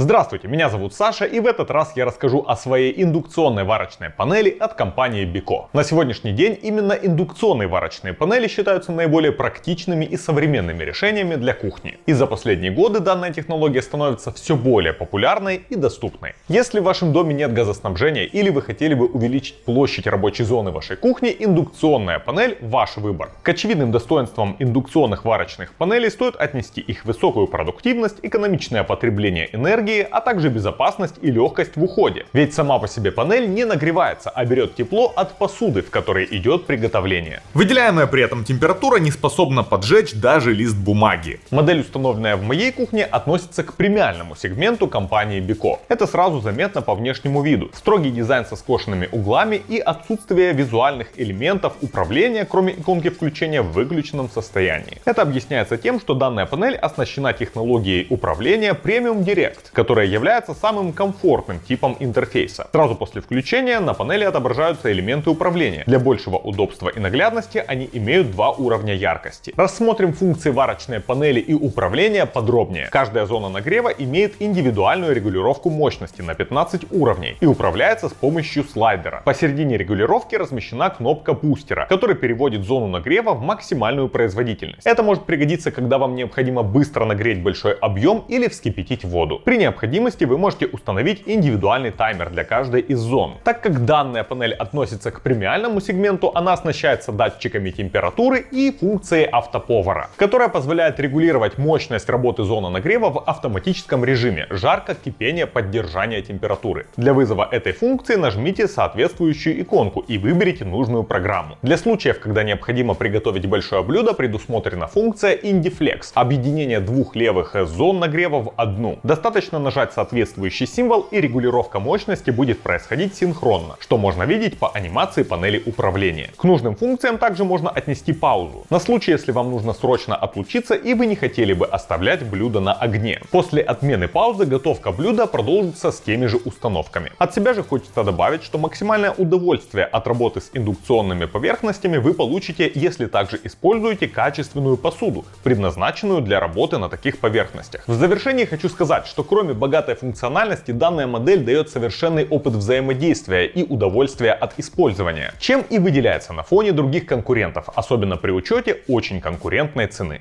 Здравствуйте, меня зовут Саша и в этот раз я расскажу о своей индукционной варочной панели от компании Beko. На сегодняшний день именно индукционные варочные панели считаются наиболее практичными и современными решениями для кухни. И за последние годы данная технология становится все более популярной и доступной. Если в вашем доме нет газоснабжения или вы хотели бы увеличить площадь рабочей зоны вашей кухни, индукционная панель – ваш выбор. К очевидным достоинствам индукционных варочных панелей стоит отнести их высокую продуктивность, экономичное потребление энергии, а также безопасность и легкость в уходе. Ведь сама по себе панель не нагревается, а берет тепло от посуды, в которой идет приготовление. Выделяемая при этом температура не способна поджечь даже лист бумаги. Модель, установленная в моей кухне, относится к премиальному сегменту компании Beko. Это сразу заметно по внешнему виду. Строгий дизайн со скошенными углами и отсутствие визуальных элементов управления, кроме иконки включения в выключенном состоянии. Это объясняется тем, что данная панель оснащена технологией управления Premium Direct, которая является самым комфортным типом интерфейса. Сразу после включения на панели отображаются элементы управления. Для большего удобства и наглядности они имеют два уровня яркости. Рассмотрим функции варочной панели и управления подробнее. Каждая зона нагрева имеет индивидуальную регулировку мощности на 15 уровней и управляется с помощью слайдера. Посередине регулировки размещена кнопка бустера, который переводит зону нагрева в максимальную производительность. Это может пригодиться, когда вам необходимо быстро нагреть большой объем или вскипятить воду. При необходимости вы можете установить индивидуальный таймер для каждой из зон. Так как данная панель относится к премиальному сегменту, она оснащается датчиками температуры и функцией автоповара, которая позволяет регулировать мощность работы зоны нагрева в автоматическом режиме жарко, кипение, поддержание температуры. Для вызова этой функции нажмите соответствующую иконку и выберите нужную программу. Для случаев, когда необходимо приготовить большое блюдо, предусмотрена функция IndiFlex, объединение двух левых зон нагрева в одну. Достаточно нажать соответствующий символ и регулировка мощности будет происходить синхронно, что можно видеть по анимации панели управления. К нужным функциям также можно отнести паузу, на случай, если вам нужно срочно отлучиться и вы не хотели бы оставлять блюдо на огне. После отмены паузы готовка блюда продолжится с теми же установками. От себя же хочется добавить, что максимальное удовольствие от работы с индукционными поверхностями вы получите, если также используете качественную посуду, предназначенную для работы на таких поверхностях. В завершении хочу сказать, что кроме богатой функциональности, данная модель дает совершенный опыт взаимодействия и удовольствия от использования, чем и выделяется на фоне других конкурентов, особенно при учете очень конкурентной цены.